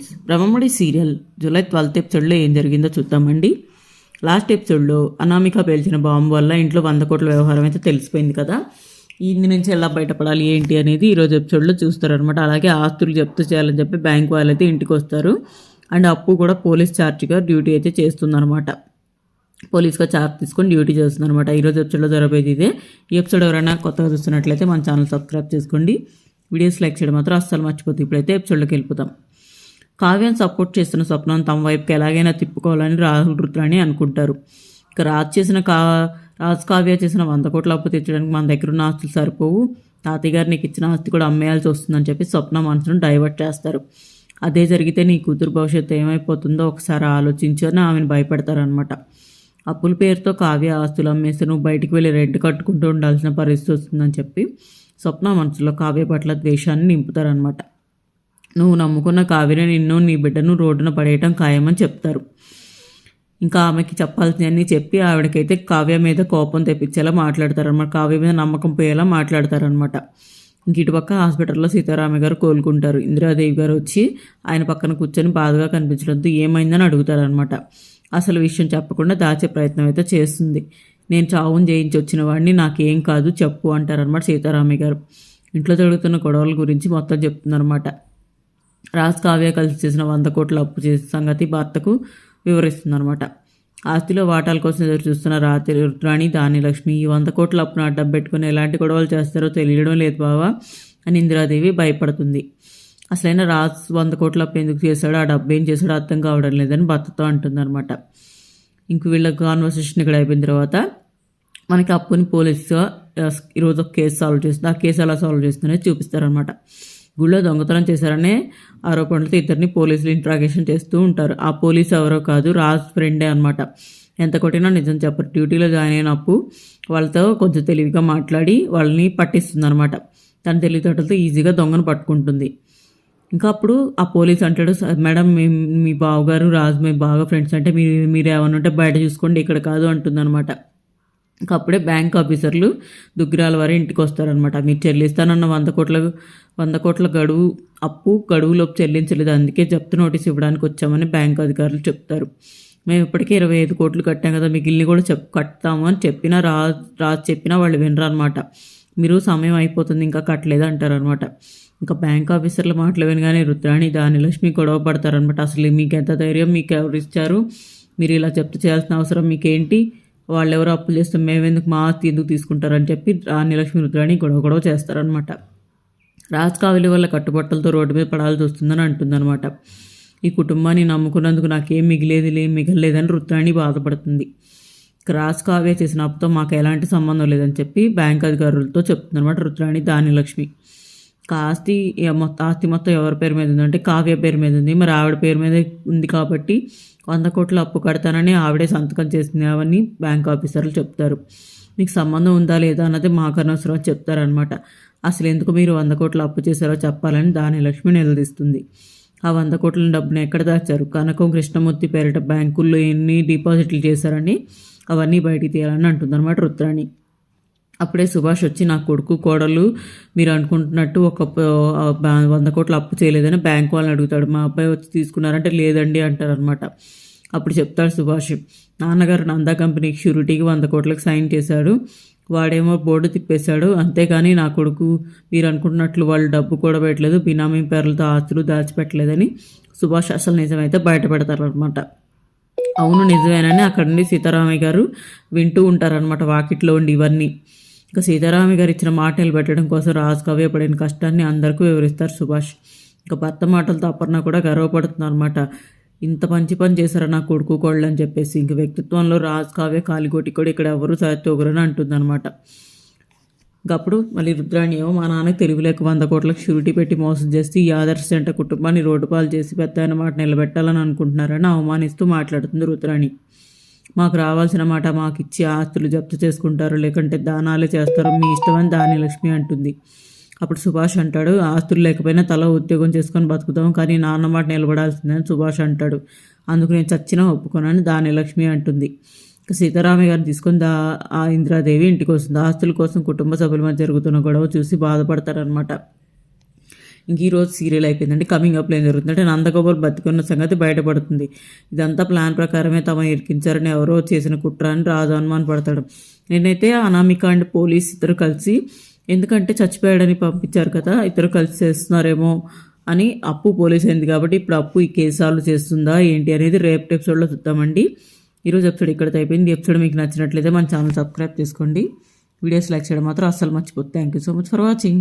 Friends Brahmamudi serial July twelfth ఎపిసోడ్లో ఏం జరిగిందో చూద్దామండి. లాస్ట్ ఎపిసోడ్లో అనామిక పేల్చిన బాంబు వల్ల ఇంట్లో వంద కోట్ల వ్యవహారం అయితే తెలిసిపోయింది కదా. ఇంది నుంచి ఎలా బయటపడాలి ఏంటి అనేది ఈరోజు ఎపిసోడ్లో చూస్తారనమాట అలాగే ఆస్తులు జప్తు చేయాలని చెప్పి బ్యాంక్ వాళ్ళు అయితే ఇంటికి వస్తారు. అండ్ అప్పు కూడా పోలీస్ ఛార్జ్గా డ్యూటీ అయితే చేస్తుందన్నమాట. పోలీస్గా చార్జ్ తీసుకొని డ్యూటీ చేస్తుందన్నమాట. ఈరోజు ఎపిసోడ్లో జరగబోయేది ఇదే. ఈ ఎపిసోడ్ ఎవరైనా కొత్తగా చూస్తున్నట్లయితే మన ఛానల్ సబ్స్క్రైబ్ చేసుకోండి. వీడియోస్ లైక్ చేయడం మాత్రం అస్సలు మర్చిపోతుంది ఇప్పుడైతే ఎపిసోడ్లోకి వెళ్ళిపోతాం కావ్యం సపోర్ట్ చేస్తున్న స్వప్నం తమ వైపుకి ఎలాగైనా తిప్పుకోవాలని రాహుల్ రుద్రాని అనుకుంటారు. ఇక రాజ్ చేసిన కా రాజ్ కావ్య చేసిన వంద కోట్ల అప్పు తెచ్చడానికి మన దగ్గర ఉన్న ఆస్తులు సరిపోవు. తాతయ్య గారు నీకు ఇచ్చిన ఆస్తి కూడా అమ్మేయాల్సి వస్తుందని చెప్పి స్వప్న మనసును డైవర్ట్ చేస్తారు. అదే జరిగితే నీ కూతురు భవిష్యత్తు ఏమైపోతుందో ఒకసారి ఆలోచించు అని ఆమెను భయపెడతారనమాట అప్పుల పేరుతో కావ్య ఆస్తులు అమ్మేస్తే నువ్వు బయటికి వెళ్ళి రెంట్ కట్టుకుంటూ ఉండాల్సిన పరిస్థితి వస్తుందని చెప్పి స్వప్న మనసులో కావ్య పట్ల ద్వేషాన్ని నింపుతారనమాట నువ్వు నమ్ముకున్న కావ్యని నిన్ను నీ బిడ్డను రోడ్డున పడేయటం ఖాయమని చెప్తారు. ఇంకా ఆమెకి చెప్పాల్సినవన్నీ చెప్పి ఆవిడకైతే కావ్య మీద కోపం తెప్పించేలా మాట్లాడతారనమాట కావ్య మీద నమ్మకం పోయేలా మాట్లాడతారనమాట ఇంక ఇటుపక్క హాస్పిటల్లో సీతారామ గారు కోలుకుంటారు. ఇందిరాదేవి గారు వచ్చి ఆయన పక్కన కూర్చొని బాధగా కనిపించడంతో ఏమైందని అడుగుతారనమాట అసలు విషయం చెప్పకుండా దాచే ప్రయత్నం అయితే చేస్తుంది. నేను చావును చేయించి వచ్చిన వాడిని నాకేం కాదు చెప్పు అంటారనమాట సీతారామయ్య గారు. ఇంట్లో జరుగుతున్న గొడవల గురించి మొత్తం చెప్తుందనమాట రాజ్ కావ్య కలిసి చేసిన వంద కోట్ల అప్పు చేసిన సంగతి భర్తకు వివరిస్తుందన్నమాట. ఆస్తిలో వాటాల కోసం ఎదురు చూస్తున్న రాత్రి రుద్రాణి దానిలక్ష్మి ఈ వంద కోట్ల అప్పును అడ్డం పెట్టుకుని ఎలాంటి గొడవలు చేస్తారో తెలియడం లేదు బావా అని ఇందిరాదేవి భయపడుతుంది. అసలైన రాజ్ వంద కోట్ల అప్పు ఎందుకు చేశాడో ఆ డబ్బు ఏం చేశాడో అర్థం కావడం లేదని భర్తతో అంటుందన్నమాట. ఇంక వీళ్ళ కాన్వర్సేషన్ ఇక్కడ అయిపోయిన తర్వాత మనకి అప్పుని పోలీసుగా ఈరోజు ఒక కేసు సాల్వ్ చేస్తుంది ఆ కేసు ఎలా సాల్వ్ చేస్తుందనేది చూపిస్తారనమాట గుళ్ళో దొంగతనం చేశారనే ఆరోపణలతో ఇద్దరిని పోలీసులు ఇంట్రాగేషన్ చేస్తూ ఉంటారు. ఆ పోలీసు ఎవరో కాదు రాజ్ ఫ్రెండే అనమాట ఎంత కొట్టినా నిజం చెప్పరు. డ్యూటీలో జాయిన్ అయినప్పుడు వాళ్ళతో కొంచెం తెలివిగా మాట్లాడి వాళ్ళని పట్టిస్తుంది అనమాట తన తెలివితేటలతో ఈజీగా దొంగను పట్టుకుంటుంది. ఇంకా అప్పుడు ఆ పోలీస్ అంటాడు మేడం మేము మీ బావగారు రాజు మేము బాగా ఫ్రెండ్స్ అంటే మీరు మీరు ఏమన్నా ఉంటే బయట చూసుకోండి ఇక్కడ కాదు అంటుందన్నమాట. ఇంకా అప్పుడే బ్యాంక్ ఆఫీసర్లు దుగ్గిరాల వారి ఇంటికి వస్తారనమాట మీరు చెల్లిస్తానన్న వంద కోట్ల వంద కోట్ల గడువు అప్పు గడువులోపు చెల్లించలేదు. అందుకే జప్తు నోటీస్ ఇవ్వడానికి వచ్చామని బ్యాంక్ అధికారులు చెప్తారు. మేము ఇప్పటికే ఇరవై ఐదు కోట్లు కట్టాం కదా మిగిలిన కూడా చెప్ కట్టాము అని చెప్పినా రా రా చెప్పినా వాళ్ళు వినరనమాట మీరు సమయం అయిపోతుంది ఇంకా కట్టలేదు అంటారనమాట ఇంకా బ్యాంక్ ఆఫీసర్ల మాటలు వినగానే రుద్రాణి దానిలక్ష్మి గొడవ పడతారనమాట అసలు మీకు ఎంత ధైర్యం మీకు ఎవరు ఇచ్చారు? మీరు ఇలా చెప్తూ చేయాల్సిన అవసరం మీకేంటి? వాళ్ళు ఎవరో అప్పులు చేస్తే మేమెందుకు మా ఆస్తి ఎందుకు తీసుకుంటారని చెప్పి రాణిలక్ష్మి రుద్రాణి గొడవ గొడవ చేస్తారనమాట రాజ్ కావలి వల్ల కట్టుబట్టలతో రోడ్డు మీద పడాల్సి వస్తుందని అంటుందన్నమాట. ఈ కుటుంబాన్ని నమ్ముకున్నందుకు నాకేం మిగిలేదు లే మిగలలేదని రుద్రాణి బాధపడుతుంది. క్రాస్ కావ్య చేసిన అప్పుతో మాకు ఎలాంటి సంబంధం లేదని చెప్పి బ్యాంక్ అధికారులతో చెప్తుందన్నమాట రుద్రాణి దానిలక్ష్మి ఆస్తి మొత్తం ఆస్తి మొత్తం ఎవరి పేరు మీద ఉందంటే కావ్య పేరు మీద ఉంది. మరి ఆవిడ పేరు మీద ఉంది కాబట్టి వంద కోట్ల అప్పు కడతానని ఆవిడే సంతకం చేసింది. అవన్నీ బ్యాంక్ ఆఫీసర్లు చెప్తారు. మీకు సంబంధం ఉందా లేదా అన్నది మాకు అనవసరం అని చెప్తారనమాట అసలు ఎందుకు మీరు వంద కోట్ల అప్పు చేశారో చెప్పాలని దాని లక్ష్మి నిలదీస్తుంది. ఆ వంద కోట్ల డబ్బును ఎక్కడ దాచారు? కనకం కృష్ణమూర్తి పేరిట బ్యాంకుల్లో ఎన్ని డిపాజిట్లు చేశారని అవన్నీ బయటికి తీయాలని అంటుందన్నమాట రుద్రాణి. అప్పుడే సుభాష్ వచ్చి నా కొడుకు కోడలు మీరు అనుకుంటున్నట్టు ఒక వంద కోట్ల అప్పు చేయలేదని బ్యాంక్ వాళ్ళని అడుగుతాడు. మా అబ్బాయి వచ్చి తీసుకున్నారంటే లేదండి అంటారనమాట అప్పుడు చెప్తాడు సుభాష్ నాన్నగారు నందా కంపెనీకి షూరిటీకి వంద కోట్లకు సైన్ చేశాడు. వాడేమో బోర్డు తిప్పేశాడు. అంతేగాని నా కొడుకు మీరు అనుకుంటున్నట్లు వాళ్ళు డబ్బు కూడా పెట్టలేదు బినామీ పేర్లతో ఆస్తులు దాచిపెట్టలేదని సుభాష్ అసలు నిజమైతే బయటపెడతారనమాట అవును నిజమేనని అక్కడ నుండి సీతారామయ్య గారు వింటూ ఉంటారనమాట వాకిట్లో ఉండి ఇవన్నీ. ఇక సీతారామయ్య గారు ఇచ్చిన మాట నిలబెట్టడం కోసం రాజు కవ్య పడిన కష్టాన్ని అందరికీ వివరిస్తారు సుభాష్. ఇక భర్త మాటలతో అపర్ణ కూడా గర్వపడుతుంది అనమాట ఇంత మంచి పని చేశారా నా కొడుకు కోళ్ళు అని చెప్పేసి ఇంక వ్యక్తిత్వంలో రాజ్ కావ్య కాలిగోటి కూడా ఇక్కడ ఎవరు సత్యోగురని అంటుందన్నమాట. ఇంకప్పుడు మళ్ళీ రుద్రాణి ఏమో మా నాన్నకి తెలివిలేక వంద కోట్లకు షూరిటీ పెట్టి మోసం చేసి ఈ ఆదర్శ జంట కుటుంబాన్ని రోడ్డు పాలు చేసి పెద్ద ఆయన మాట నిలబెట్టాలని అనుకుంటున్నారని అవమానిస్తూ మాట్లాడుతుంది రుద్రాణి. మాకు రావాల్సిన మాట మాకు ఇచ్చి ఆస్తులు జప్తు చేసుకుంటారు లేకంటే దానాలే చేస్తారు. మీ ఇష్టమని దాని లక్ష్మి అంటుంది. అప్పుడు సుభాష్ అంటాడు ఆస్తులు లేకపోయినా తల ఉద్యోగం చేసుకొని బతుకుతాం కానీ నాన్న మాట నిలబడాల్సిందని సుభాష్ అంటాడు. అందుకు నేను చచ్చినా ఒప్పుకోనని దాని లక్ష్మి అంటుంది సీతారామయ్య గారు తీసుకొని దా ఆ ఇంద్రాదేవి ఇంటికి వస్తుంది. ఆస్తుల కోసం కుటుంబ సభ్యుల మధ్య జరుగుతున్న గొడవ చూసి బాధపడతారనమాట ఇంక ఈ రోజు సీరియల్ అయిపోయిందండి. కమింగ్ అప్లో ఏం జరుగుతుందంటే నందగోపాల్ బతికున్న సంగతి బయటపడుతుంది. ఇదంతా ప్లాన్ ప్రకారమే తమను ఇరికించారని ఎవరో చేసిన కుట్ర అని రాజు అనుమాన పడతాడు. నేనైతే అనామిక అండ్ పోలీస్ ఇద్దరు కలిసి ఎందుకంటే చచ్చిపోయాడని పంపించారు కదా ఇద్దరు కలిసి చేస్తున్నారేమో అని అప్పు పోలీస్ అయింది కాబట్టి ఇప్పుడు అప్పు ఈ కేసు సాల్వ్ చేస్తుందా ఏంటి అనేది రేపు ఎపిసోడ్లో చూద్దామండి. ఈరోజు ఎపిసోడ్ ఇక్కడితో అయిపోయింది. ఎపిసోడ్ మీకు నచ్చినట్లయితే మన ఛానల్ సబ్స్క్రైబ్ చేసుకోండి. వీడియోస్ లైక్ చేయడం మాత్రం అస్సలు మర్చిపోతుంది thank you so much for watching